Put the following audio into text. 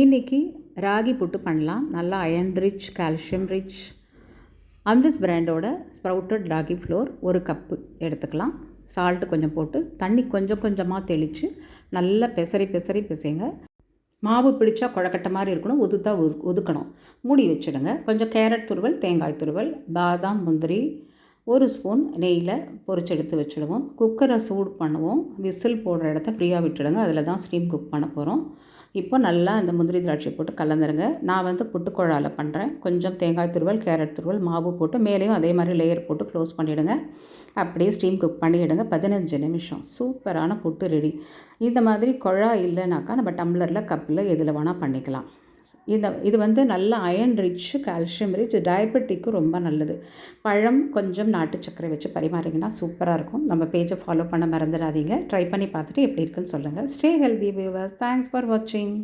இன்றைக்கி ராகி புட்டு பண்ணலாம். நல்லா அயன் ரிச் கால்சியம் ரிச் அம்ரிஸ் பிராண்டோட ஸ்ப்ரவுட்டட் ராகி ஃப்ளோர் ஒரு கப்பு எடுத்துக்கலாம். சால்ட்டு கொஞ்சம் போட்டு தண்ணி கொஞ்சம் கொஞ்சமாக தெளித்து நல்லா பெசரி பெசரி பிசைங்க. மாவு பிடிச்சா குழக்கட்டை மாதிரி இருக்கணும். உதுத்தா ஒது ஒதுக்கணும் மூடி வச்சுடுங்க. கொஞ்சம் கேரட் துருவல் தேங்காய் துருவல் பாதாம் முந்திரி ஒரு ஸ்பூன் நெய்யில் பொறிச்சு எடுத்து வச்சுடுவோம். குக்கரை சூடு பண்ணுவோம். விசில் போடுற இடத்த ஃப்ரீயாக விட்டுடுங்க. அதில் தான் ஸ்டீம் குக் பண்ண போகிறோம் இப்போ நல்லா இந்த முந்திரி திராட்சை போட்டு கலந்துருங்க. நான் வந்து புட்டுக்குழால பண்ணுறேன் கொஞ்சம் தேங்காய் துருவல் கேரட் துருவல் மாவு போட்டு மேலேயும் அதே மாதிரி லேயர் போட்டு க்ளோஸ் பண்ணிவிடுங்க அப்படியே ஸ்டீம் குக் பண்ணிவிடுங்க பதினஞ்சு நிமிஷம். சூப்பரான புட்டு ரெடி இந்த மாதிரி குழா இல்லைனாக்கா நம்ம டம்ளரில் கப்பில் எதில் வேணால் பண்ணிக்கலாம். இந்த இது வந்து நல்ல அயன் ரிச் கால்சியம் ரிச் டயபெட்டிக்கும் ரொம்ப நல்லது. பழம் கொஞ்சம் நாட்டு சர்க்கரை வச்சு பரிமாறிங்கன்னா சூப்பராக இருக்கும். நம்ம பேஜை ஃபாலோ பண்ண மறந்துடாதீங்க. ட்ரை பண்ணி பார்த்துட்டு எப்படி இருக்குன்னு சொல்லுங்கள் stay healthy viewers thanks for வாட்சிங்